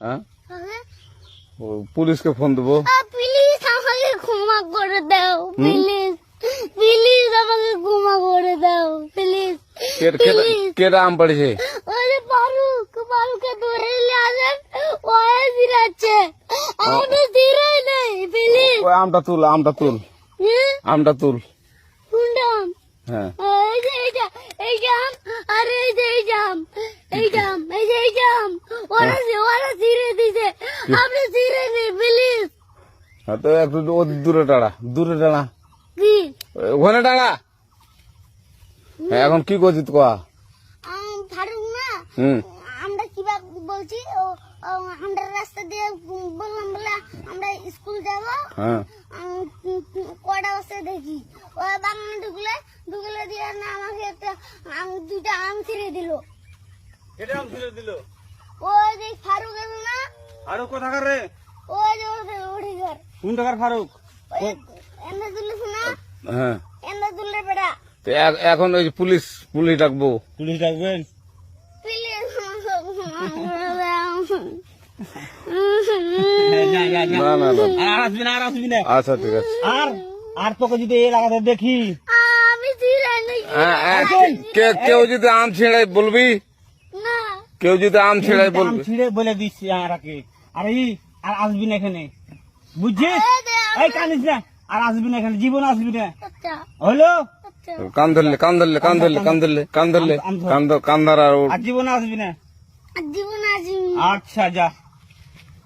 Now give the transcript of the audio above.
হ্যাঁ কাকে? ও, পুলিশকে ফোন দেবো আহ, প্লিজ আমাকে ক্ষমা করে দাও প্লিজ প্লিজ আমাকে ক্ষমা করে দাও প্লিজ কে- কে- প্লিজ কেটা আম পড়েছে ওই যে ফারুক ফারুককে ধরে নিয়ে আসেন ও জিরাচ্ছে আমি জিরাই নেই প্লিজ ওই আমটা তুল আমটা তুল আমটা তুল কোনটা আম? হ্যাঁ এই যে এইটা এই জাম আর এই যে তো একটু ও দূরে টাড়া দূরে টাড়া ওখানে টাড়া হ্যাঁ, এখন কি করছিস কোয়া আম, ফারুক না হুম। আমরা বলছি আমরা রাস্তা দিয়ে বললাম বলে আমরা স্কুল যাব। হ্যাঁ। আম, কটা বসে দেখি। ও বাগানে ঢুকলে ঢুকলে দিয়ে না আমাকে একটা আম দুটা আম ছিঁড়ে দিল। কেটে আম ছিঁড়ে দিল? ওই যে ফারুক এলো না। আরও কোথাকার রে ওই যে ওঠে উঠে ঘর কোন টাকার ফারুক? হ্যাঁ। তো এ- এখন ওই যে পুলিশ পুলিশ ডাকবো। পুলিশ ডাকবেন? আচ্ছা ঠিক আছে। আর আর তোকে যদি এই লাগাতে দেখি। হ্যাঁ, হ্যাঁ, কেউ যদি আম ছিঁড়ে বলবি? কেউ যদি আম ছিঁড়ে আম বলবি? ছিঁড়ে বলে দিচ্ছি আরাকে আর এই আর আসবি না এখানে। বুঝছিস? এই কানিস না। আর আসবি না এখানে জীবন আসবি না। আচ্ছা। হলো? আচ্ছা। কান ধরলে কান ধরলে কান ধরলে কান ধরলে কান ধরলে। কান ধর- কান ধর আর জীবন আসবি না। জীবন আসবি আচ্ছা যা।